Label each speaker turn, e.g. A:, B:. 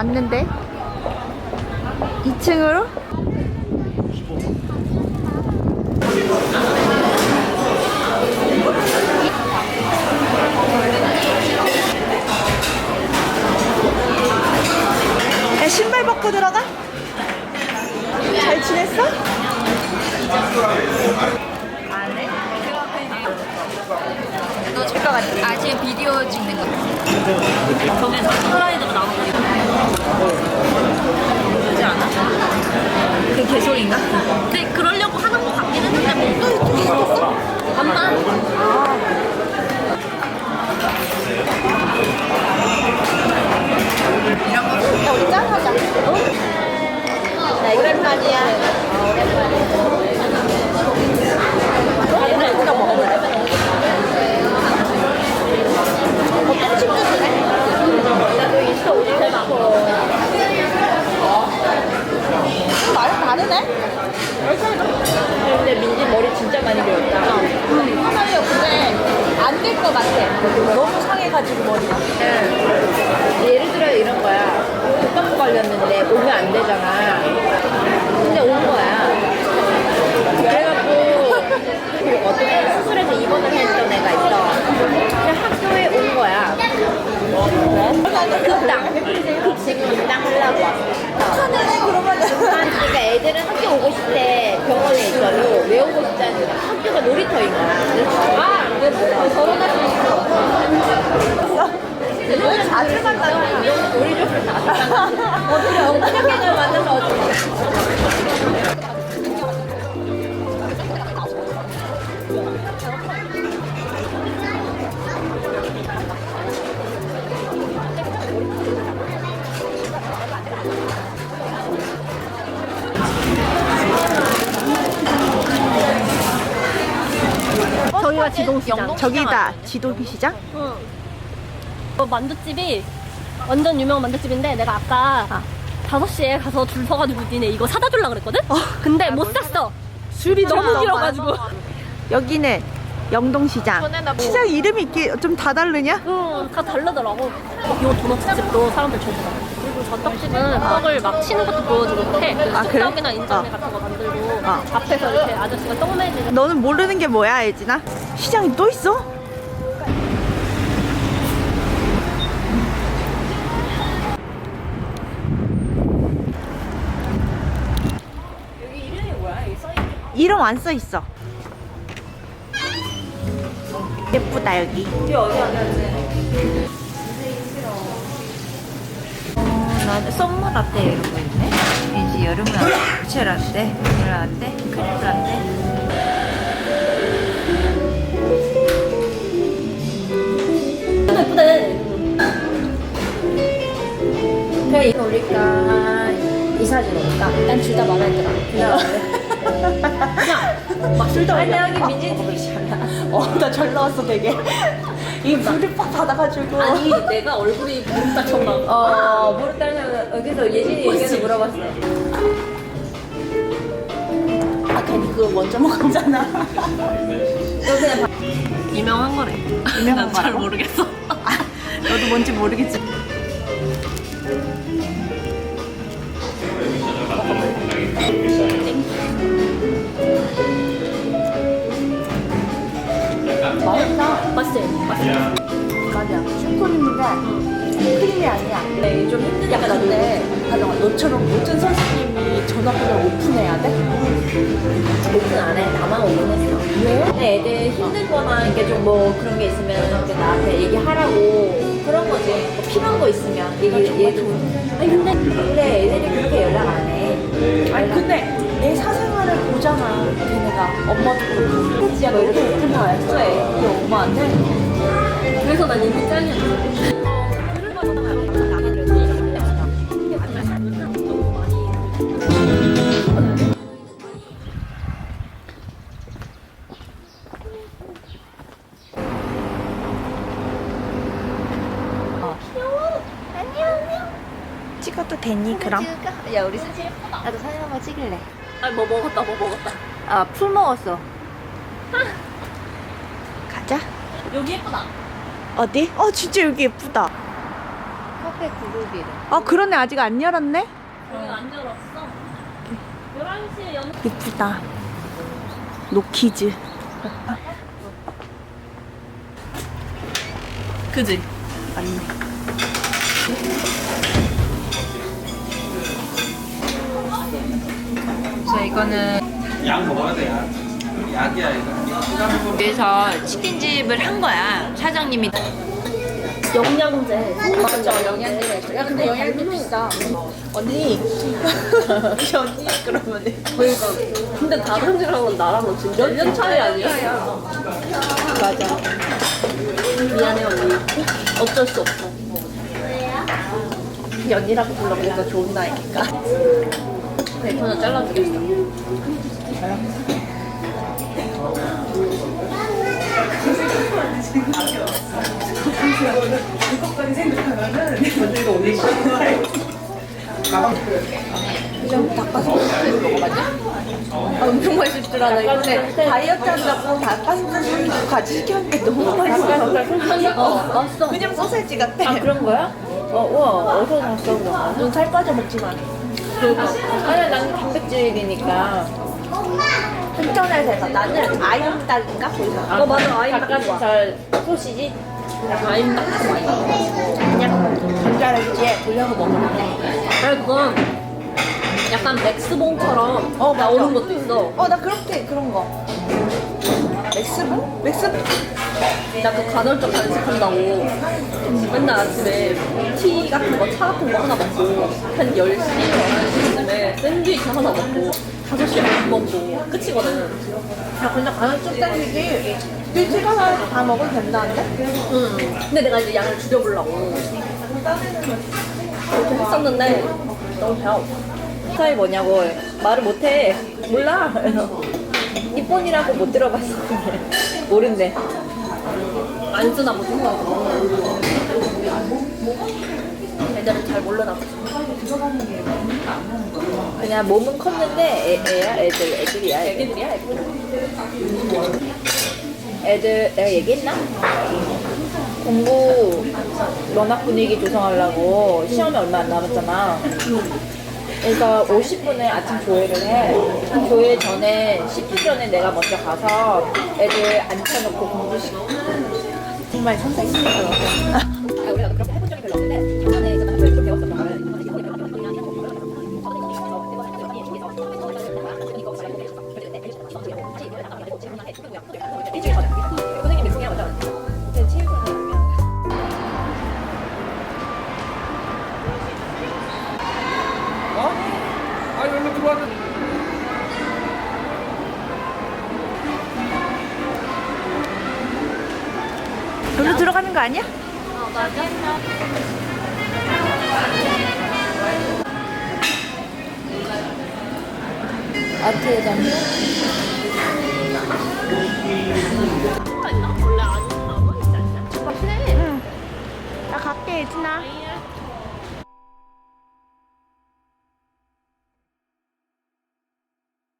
A: 왔는데 2층으로? 야, 신발 벗고 들어가? 잘 지냈어?
B: 너 잠깐 아 지금 비디오 찍는 거. 저기서 슬라이드로 나오고 그러지 않아? 그 개소리인가? 근데 그러려고 하는 거 같긴 했는데 뭐 반반. 이런 거
A: 야, 우리 짠하자. 어? 나 오랜만이야. 오랜만에 우리가 먹어볼래? 어떤 친구들래? 나도 있어, 우리 먹고. 말 다르네? 근데 민지 머리 진짜 많이 배웠다. 응. 하나요, 근데 안 될 것 같아. 너무 상해가지고 머리가.
B: 예를 들어 이런. 독감 걸렸는데 오면 안 되잖아. 근데 온 거야. 그래갖고 그 어떻게 수술해서 입원을 했던 애가 있어. 그냥 학교에 온 거야. 급당. 급식 급당 하려고 왔어.
A: 하늘에 그러면은.
B: 그러니까 애들은 학교 오고 싶대 병원에 있어도 왜 오고 싶다는 거야. 학교가 놀이터인 거야. 그래서 아, 왜 결혼할 수 있어?
A: 왜 자주
B: 우리 좀 어떻게 엉뚱하게 만나서 어떻게
C: 저기가 지동시장.
A: 저기다 지도비 시장?
C: 그 만두집이 완전 유명한 만두집인데 내가 아까 5시에 가서 줄 서가지고 니네 이거 사다 줄라 그랬거든? 근데 못 샀어. 줄이 너무 길어가지고.
A: 여기는 영동시장. 시장 이름이 이렇게 좀다 다르냐?
C: 응, 다 다르더라고. 요 도넛집도 사람들 좋더라. 그리고 저 떡집은 떡을 막 치는 것도 보여주고 해.
A: 아, 그래?
C: 떡이나 인절미
A: 어.
C: 같은 거 만들고
A: 어.
C: 앞에서 이렇게 아저씨가 떡 매지는
A: 너는 모르는 게 뭐야, 예진아? 시장이 또 있어? 이름 안 써 있어. 예쁘다 여기.
B: 나는 썸머 라떼 이런 거 있네 이제 여름 라떼 부채 라떼 바닐라 라떼 크림 라떼. 그래 이거 올릴까 이 사진 올릴까
C: 난둘다 마음에 들어. 그냥 막둘다
B: 아니 여기 민진 집이잖아
A: 어, 나잘 나왔어 되게. 이 불을 팍 받아가지고.
C: 아니 내가 얼굴이 무릎다쳐 나.
B: 어 모르 따르면 여기서 예진이 얘기해서 물어봤어
A: 아, 괜히 그거 먼저 먹었잖아.
B: 너 그냥
C: 유명한 거래.
A: 유명한
C: 난잘
A: 거라고?
C: 모르겠어.
A: 너도 뭔지 모르겠지.
C: 맛 맛있어.
A: 맞아. 슈크림인데 크림이 아니야.
C: 네, 좀 힘든 약간 난데
A: 하정아, 너처럼 모든 선생님이 전화번호를 오픈해야 돼?
B: 오픈 안 해 나만 오픈했어 왜요? 근데 애들 힘든 거나 이렇게 좀 뭐 그런 게 있으면 이렇게 나한테 얘기하라고 그런 거지. 뭐 필요한 거 있으면 얘기, 얘도. 아니, 근데, 근데 애들이 그렇게 연락 안 해.
A: 아니 근데 내 사생활을 보잖아 걔네가 엄마도 그렇고 혜지야 너 이렇게 거 알았어 애 엄마한테
C: 이미 짱이었어.
A: 찍어도 되니 그럼?
B: 야, 우리 사진 예쁘다. 나도 사진 한번 찍을래.
C: 아니 뭐 먹었다 뭐 먹었다.
B: 아, 풀 먹었어.
A: 가자
C: 여기 예쁘다.
A: 어디? 어 진짜 여기 예쁘다
B: 카페 그룹이래.
A: 아 그러네 아직 안 열었네
C: 여기 안 열었어. 11시에 연.
A: 예쁘다 노키즈
C: 그지?
A: 맞네
B: 저 이거는
D: 약 먹어야 돼, 약. 약이야, 이거.
B: 그래서 치킨집을 한 거야. 사장님이.
C: 영양제.
A: 맞아 영양제가 있어 야 근데 영양제 비싸 언니 언니 그러면은
C: 그러니까. 근데 다른 집랑은 나랑은 진짜 몇년 차이 아니야?
A: 맞아
C: 미안해 언니. 어쩔 수 없어.
A: 언니라고 불러보니까 좋은 나이니까
C: 네, 저는 잘라주겠어.
A: 맛있어 어. 그냥 소세지 같아
B: 아, 그런 거야? 어, 우와, 어디서 샀어, 그거?
A: 넌살 빠져 먹지 마
B: 아니, 난 단백질이니까.
A: 인터넷에서 나는 아임닭인가 거기서
C: 어, 맞아. 아임 딱 좋아.
B: 닭가슴살 소시지?
C: 아임 딱 좋아.
A: 그냥 전자레인지에 돌려서 먹으면 돼
C: 아니, 그건 약간 맥스봉처럼
A: 어, 맞아.
C: 나오는 것도 있어.
A: 어 나 그렇게 그런 거 맥스봉? 맥스봉?
C: 나 그 간헐적 단식한다고 맨날 아침에 티 같은 거, 차 같은 거 하나 먹고 한 10시, 11시쯤에 샌드위치 하나 먹고 5시에 밥 먹고 끝이거든.
A: 야 근데 가는 쭉 당기지 일찍 가서 다 먹으면 된다는데?
C: 응. 근데 내가 이제 양을 줄여보려고 그렇게 했었는데 너무 배가 고파.
B: 스타일 뭐냐고 말을 못해. 몰라. 그래서 이쁜이라고 못 들어봤어. 모른대.
C: 안 쓰나 보지. 애들은 잘 몰라나 보지.
B: 그냥 몸은 컸는데 애, 애야 애들 애들이야 애들.
C: 애기들이야, 애기들.
B: 애들 내가 얘기했나? 공부 면학 분위기 조성하려고 시험이 얼마 안 남았잖아. 그래서 50분을 아침 조회를 해. 조회 전에 10분 전에 내가 먼저 가서 애들 앉혀놓고 공부시키고.
A: 정말 선생님이더라고
B: 아, 우리가 그렇게 해본 적이 별로 없는데 거
A: 아니야?
B: 아트에 장
C: 원래 안 나와? 진짜.
A: 나 갈게 예진아.